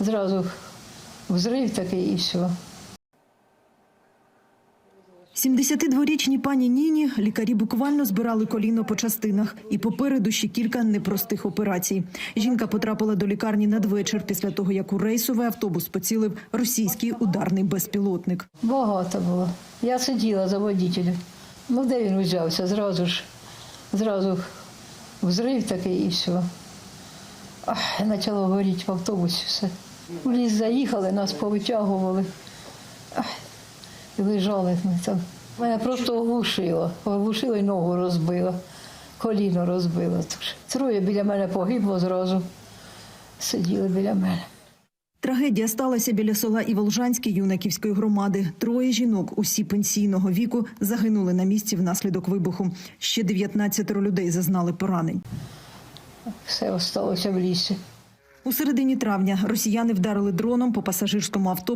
зразу взрив такий і все. 72-річній пані Ніні лікарі буквально збирали коліно по частинах, і попереду ще кілька непростих операцій. Жінка потрапила до лікарні надвечір після того, як у рейсовий автобус поцілив російський ударний безпілотник. Багато було. Я сиділа за водителем. Ну, де він узявся? Зразу ж, зразу взрив такий і все. Ах, почало горіти в автобусі все. В ліс заїхали, нас повитягували. І лежали ми там. Мене просто оглушило. Оглушило і ногу розбило, коліно розбило. Троє біля мене погибло зразу. Сиділи біля мене. Трагедія сталася біля села Іволжанське Юнаківської громади. Троє жінок, усі пенсійного віку, загинули на місці внаслідок вибуху. Ще 19 людей зазнали поранень. Все осталося в лісі. У середині травня росіяни вдарили дроном по пасажирському автобусу